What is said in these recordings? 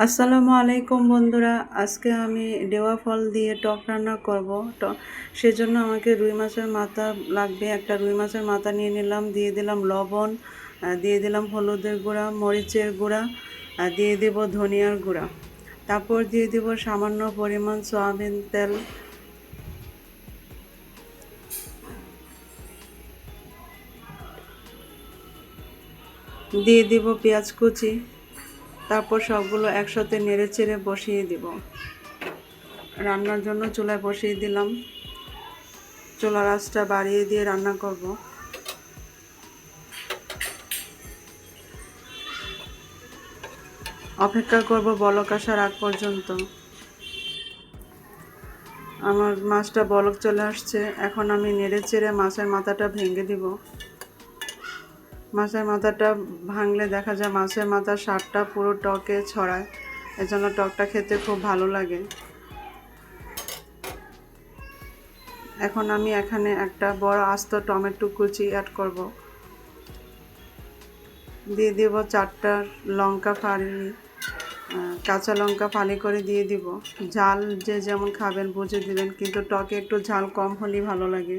আসসালামু আলাইকুম বন্ধুরা, আজকে আমি ডেওয়া ফল দিয়ে টক রান্না করব। সেজন্য আমাকে রুই মাছের মাথা লাগবে, একটা রুই মাছের মাথা নিয়ে নিলাম, দিয়ে দিলাম লবণ দিয়ে দিলাম হলুদের গুঁড়া, মরিচের গুঁড়া দিয়ে দেব ধনিয়ার গুঁড়া। তারপর দিয়ে দেব সামান্য পরিমাণ সয়াবিন তেল। দিয়ে দিব পেঁয়াজ কুচি। তারপর সবগুলো একসাথে নেড়ে চেড়ে বসিয়ে দিব। রান্নার জন্য চুলায় বসিয়ে দিলাম। চুলার আঁচটা বাড়িয়ে দিয়ে রান্না করব। অপেক্ষা করব বলক আসার আগ পর্যন্ত। আমার মাছটা বলক চলে আসছে। এখন আমি নেড়ে চেড়ে মাছের মাথাটা ভেঙে দিব। মাছের মাথাটা ভাঙলে দেখা যায় মাছের মাথার স্বাদটা পুরো টকে ছড়ায়। এজন্য টকটা খেতে খুব ভালো লাগে। এখন আমি এখানে একটা বড় আস্ত টমেটো কুচি অ্যাড করব। দিয়ে দিব চারটা লঙ্কা ফালি কাঁচা লঙ্কা ফালি করে দিয়ে দিব। ঝাল যে যেমন খাবেন বুঝে দিবেন, কিন্তু টকে একটু ঝাল কম হলেই ভালো লাগে।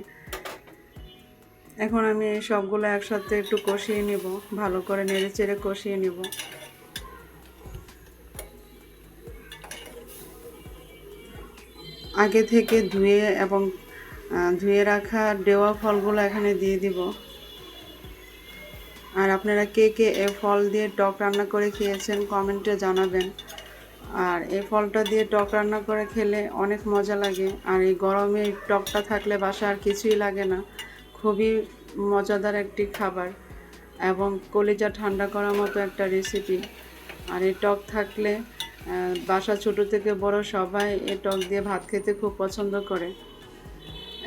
এখন আমি সবগুলো একসাথে একটু কষিয়ে নেব, ভালো করে নেড়ে চেড়ে কষিয়ে নেব। আগে থেকে ধুয়ে এবং ধুয়ে রাখা ডেওয়া ফলগুলো এখানে দিয়ে দিব। আর আপনারা কে কে এ ফল দিয়ে টক রান্না করে খেয়েছেন কমেন্টে জানাবেন। আর এই ফলটা দিয়ে টক রান্না করে খেলে অনেক মজা লাগে, আর এই গরমে টকটা থাকলে বাসা আর কিছুই লাগে না। খুবই মজাদার একটি খাবার এবং কলিজা ঠান্ডা করার মতো একটা রেসিপি আর এই টক থাকলে বাসা ছোট থেকে বড় সবাই এই টক দিয়ে ভাত খেতে খুব পছন্দ করে।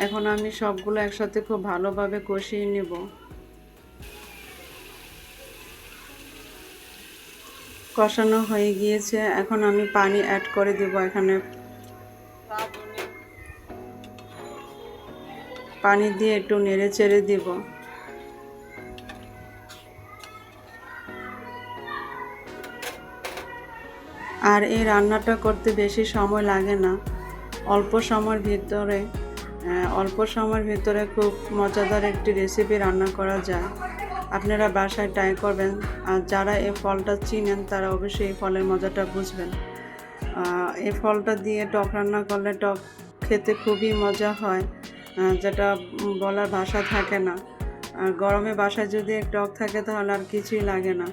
এখন আমি সবগুলো একসাথে খুব ভালোভাবে কষিয়ে নেব। কষানো হয়ে গিয়েছে। এখন আমি পানি অ্যাড করে দেব এখানে। পানি দিয়ে একটু নেড়ে চেড়ে দিব। আর এই রান্নাটা করতে বেশি সময় লাগে না। অল্প সময়ের ভিতরে অল্প সময়ের ভিতরে খুব মজাদার একটি রেসিপি রান্না করা যায়। আপনারা বাসায় ট্রাই করবেন। আর যারা এই ফলটা চিনেন, তারা অবশ্যই এই ফলের মজাটা বুঝবেন। এই ফলটা দিয়ে টক রান্না করলে টক খেতে খুবই মজা হয়। যেটা বলার ভাষা থাকে না। আর গরমে বাসায় যদি টক থাকে তাহলে আর কিছুই লাগে না।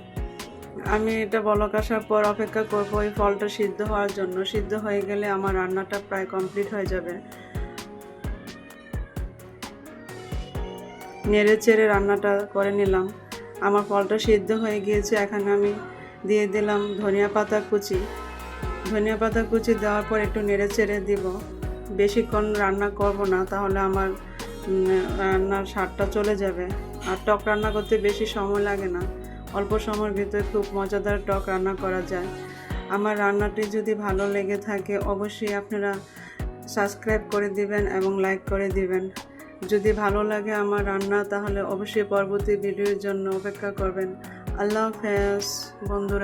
আমি এটা বলক আসার পর অপেক্ষা করব ওই ফলটা সিদ্ধ হওয়ার জন্য। সিদ্ধ হয়ে গেলে আমার রান্নাটা প্রায় কমপ্লিট হয়ে যাবে। নেড়ে চেড়ে রান্নাটা করে নিলাম। আমার ফলটা সিদ্ধ হয়ে গিয়েছে। এখানে আমি দিয়ে দিলাম ধনিয়া পাতা কুচি। ধনিয়া পাতা কুচি দেওয়ার পর একটু নেড়ে চেড়ে দিব। বেশিক্ষণ রান্না করব না, তাহলে আমার রান্নার স্বাদটা চলে যাবে। আর টক রান্না করতে বেশি সময় লাগে না। অল্প সময়ের ভিতরে খুব মজাদার টক রান্না করা যায়। আমার রান্নাটি যদি ভালো লেগে থাকে, অবশ্যই আপনারা সাবস্ক্রাইব করে দিবেন এবং লাইক করে দিবেন। যদি ভালো লাগে আমার রান্না, তাহলে অবশ্যই পরবর্তী ভিডিওর জন্য অপেক্ষা করবেন। আল্লাহ হাফেজ, বন্ধুরা।